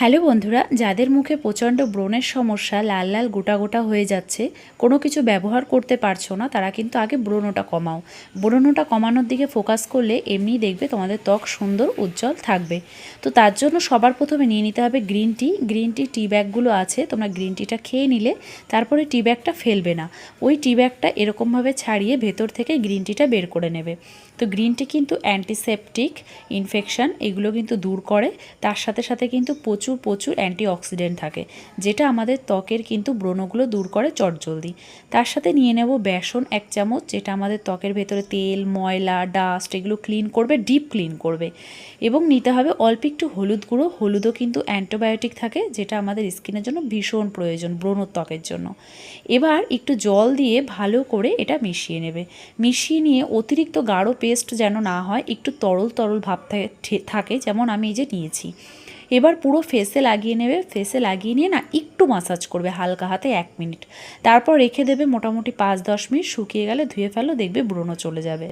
Hello বন্ধুরা, যাদের মুখে প্রচণ্ড ব্রণের সমস্যা, লাল লাল গোটা গোটা হয়ে যাচ্ছে, কোনো কিছু ব্যবহার করতে পারছ না, তারা কিন্তু আগে ব্রণটা কমাও। ব্রণটা কমানোর দিকে ফোকাস করলে এমনিই দেখবে তোমাদের ত্বক সুন্দর, উজ্জ্বল থাকবে। তো তার জন্য সবার প্রথমে নিয়ে নিতে হবে গ্রিন টি গ্রিন টি টি ব্যাগগুলো আছে, তোমরা গ্রিন টিটা খেয়ে নিলে, তারপরে টি ব্যাগটা ফেলবে না। ওই টি ব্যাগটা এরকমভাবে ছাড়িয়ে ভেতর থেকে গ্রিন টিটা বের করে নেবে। তো গ্রিন টি কিন্তু অ্যান্টিসেপটিক ইনফেকশান এগুলো কিন্তু দূর করে। তার সাথে সাথে কিন্তু প্রচুর প্রচুর প্রচুর অ্যান্টিঅক্সিডেন্ট থাকে, যেটা আমাদের ত্বকের কিন্তু ব্রণগুলো দূর করে চটজলদি। তার সাথে নিয়ে নেব বেসন এক চামচ, যেটা আমাদের ত্বকের ভেতরে তেল, ময়লা ডাস্ট এগুলো ক্লিন করবে ডিপ ক্লিন করবে। এবং নিতে হবে অল্প একটু হলুদ গুঁড়ো, হলুদও কিন্তু অ্যান্টিবায়োটিক থাকে, যেটা আমাদের স্কিনের জন্য ভীষণ প্রয়োজন, ব্রণ ত্বকের জন্য। এবার একটু জল দিয়ে ভালো করে এটা মিশিয়ে নেবে। মিশিয়ে নিয়ে অতিরিক্ত গাঢ় পেস্ট যেন না হয়, একটু তরল তরল ভাব থাকে, যেমন আমি এই যে নিয়েছি। এবার পুরো ফেসে লাগিয়ে নেবে ফেসে লাগিয়ে নিয়ে না একটু মাসাজ করবে হালকা হাতে এক মিনিট তারপর রেখে দেবে মোটামুটি পাঁচ দশ মিনিট শুকিয়ে গেলে ধুয়ে ফেলো, দেখবে ব্রণ চলে যাবে।